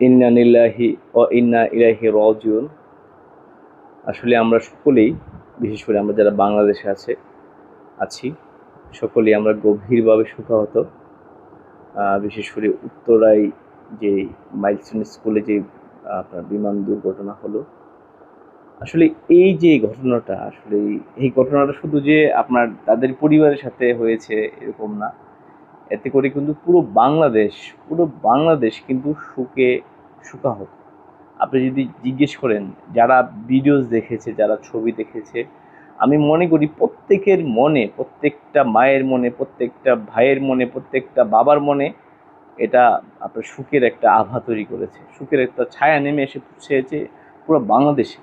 ইন্না নিল্লাহি ও ইন্না ইলাহি রাজিউন। আসলে আমরা সকলেই বিশেষ করে আমরা যারা বাংলাদেশে আছে আছি সকলেই আমরা গভীরভাবে আহ, বিশেষ করে উত্তরায় যে মাইলস্টোন স্কুলে যে আপনার বিমান দুর্ঘটনা হলো। আসলে এই যে ঘটনাটা আসলে এই ঘটনাটা শুধু যে আপনার তাদের পরিবারের সাথে হয়েছে এরকম না। এতে করে কিন্তু পুরো বাংলাদেশ পুরো বাংলাদেশ কিন্তু সুখে সুখাহত আপনি যদি জিজ্ঞেস করেন, যারা ভিডিওস দেখেছে, যারা ছবি দেখেছে, আমি মনে করি প্রত্যেকের মনে, প্রত্যেকটা মায়ের মনে, প্রত্যেকটা ভাইয়ের মনে, প্রত্যেকটা বাবার মনে এটা আপনার সুখের একটা আভা তৈরি করেছে। সুখের একটা ছায়া নেমে এসে পৌঁছেছে পুরো বাংলাদেশে।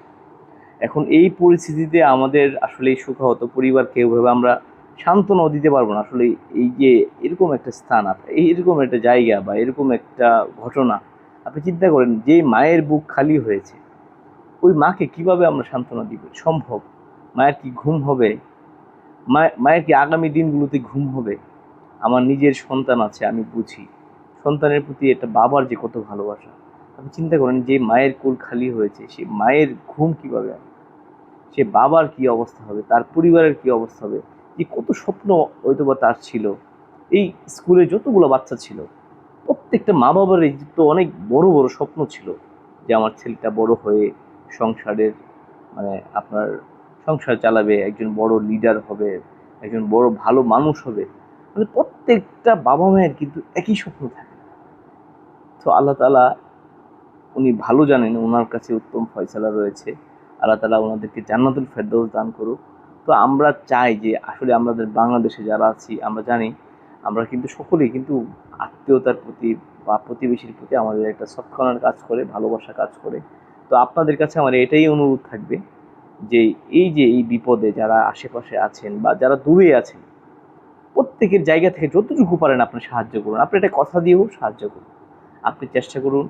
এখন এই পরিস্থিতিতে আমাদের আসলে সুখাহত পরিবারকে ওইভাবে আমরা সান্ত্বনাও দিতে পারব না। আসলে এই যে এরকম একটা স্থান এই এরকম একটা জায়গা বা এরকম একটা ঘটনা, আপনি চিন্তা করেন যে মায়ের বুক খালি হয়েছে, ওই মাকে কীভাবে আমরা সান্ত্বনা দিব? সম্ভব? মায়ের কি ঘুম হবে? মায়ের কি আগামী দিনগুলোতে ঘুম হবে? আমার নিজের সন্তান আছে, আমি বুঝি। সন্তানের প্রতি একটা বাবার যে কত ভালোবাসা, আপনি চিন্তা করেন যে মায়ের কোল খালি হয়েছে, সে মায়ের ঘুম কীভাবে সে বাবার কি অবস্থা হবে? তার পরিবারের কি অবস্থা হবে? যে কত স্বপ্ন হয়তো বা তার ছিল। এই স্কুলে যতগুলো বাচ্চা ছিল, প্রত্যেকটা মা বাবার এই তো অনেক বড় বড় স্বপ্ন ছিল যে আমার ছেলেটা বড় হয়ে সংসারের মানে আপনার সংসার চালাবে, একজন বড় লিডার হবে, একজন বড় ভালো মানুষ হবে। মানে প্রত্যেকটা বাবা মায়ের কিন্তু একই স্বপ্ন থাকে। তো আল্লাহ তালা উনি ভালো জানেন ওনার কাছে উত্তম ফয়সালা রয়েছে। আল্লাহ তালা ওনাদেরকে জান্নাতুল ফেরদৌস দান করুক। তো আমরা চাই যে আসলে আমাদের বাংলাদেশে যারা আছি, আমরা জানি, আমরা কিন্তু সকলেই কিন্তু আত্মীয়তার প্রতি বা প্রতিবেশীর প্রতি আমাদের একটা সৎকর্ণের কাজ করে, ভালোবাসা কাজ করে। তো আপনাদের কাছে আমার এটাই অনুরোধ থাকবে যে এই যে এই বিপদে যারা আশেপাশে আছেন বা যারা দূরে আছেন, প্রত্যেকের জায়গা থেকে যতটুকু পারেন আপনি সাহায্য করুন। আপনি এটা কথা দিয়েও সাহায্য করুন। আপনি চেষ্টা করুন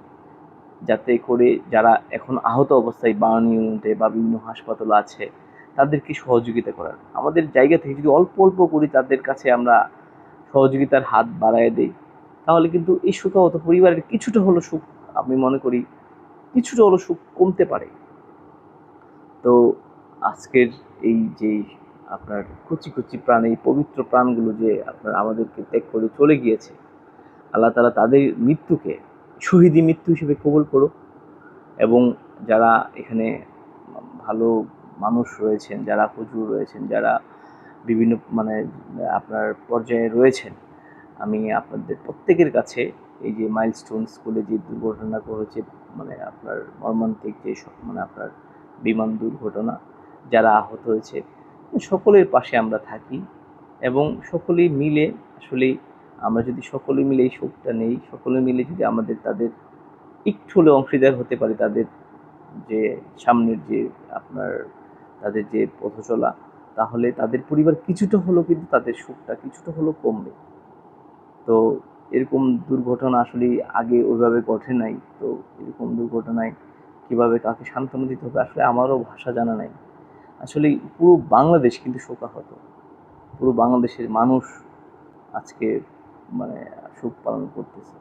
যাতে করে যারা এখন আহত অবস্থায় বার্ন ইউনিটে বা বিভিন্ন হাসপাতাল আছে তাদেরকে সহযোগিতা করার। আমাদের জায়গা থেকে যদি অল্প অল্প করি তাদের কাছে আমরা সহযোগিতার হাত বাড়ায় দেই, তাহলে কিন্তু এই সুখাহত পরিবারের কিছুটা হলো সুখ, আমি মনে করি কিছুটা হলো সুখ কমতে পারে। তো আজকের এই যে আপনার কুচি কুচি প্রাণ, এই পবিত্র প্রাণগুলো যে আপনার আমাদেরকে ত্যাগ করে চলে গিয়েছে, আল্লাহ তালা তাদের মৃত্যুকে, শহীদি মৃত্যু হিসেবে কবল করো এবং যারা এখানে ভালো মানুষ রয়েছেন, যারা হুজুর রয়েছেন, যারা বিভিন্ন মানে আপনার পর্যায়ে রয়েছেন, আমি আপনাদের প্রত্যেকের কাছে এই যে মাইলস্টোন স্কুলে যে দুর্ঘটনা করেছে মানে আপনার মর্মান্তিক যে মানে আপনার বিমান দুর্ঘটনা, যারা আহত হয়েছে, সকলের পাশে আমরা থাকি এবং সকলেই মিলে আসলে আমরা যদি সকলে মিলে এই শোকটা নেই, সকলে মিলে যদি আমাদের তাদের একটু হলেও অংশীদার হতে পারি, তাদের যে সামনের যে আপনার তাদের যে পথ চলা তাহলে তাদের পরিবার কিছুটা হলেও কিন্তু তাদের সুখটা কিছুটা হলেও কমবে। তো এরকম দুর্ঘটনা আসলে আগে ওইভাবে ঘটে নাই। তো এরকম দুর্ঘটনায় কীভাবে কাকে সান্ত্বনা দিতে হবে আসলে আমারও ভাষা জানা নাই। আসলে পুরো বাংলাদেশ কিন্তু শোকাহত। পুরো বাংলাদেশের মানুষ আজকে মানে শোক পালন করতেছে।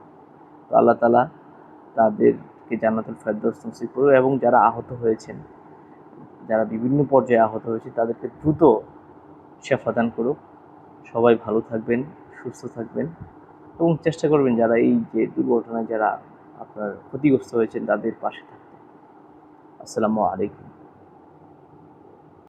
তো আল্লাহ তালা তাদেরকে জান্নাতুল ফেরদৌস নসিব করবে এবং যারা আহত হয়েছেন, যারা বিভিন্ন পর্যায়ে আহত হয়েছে, তাদেরকে দ্রুত শেফাদান করুক। সবাই ভালো থাকবেন, সুস্থ থাকবেন এবং চেষ্টা করবেন যারা এই যে দুর্ঘটনায় যারা আপনার ক্ষতিগ্রস্ত হয়েছেন, তাদের পাশে থাকতে। আসসালামু আলাইকুম।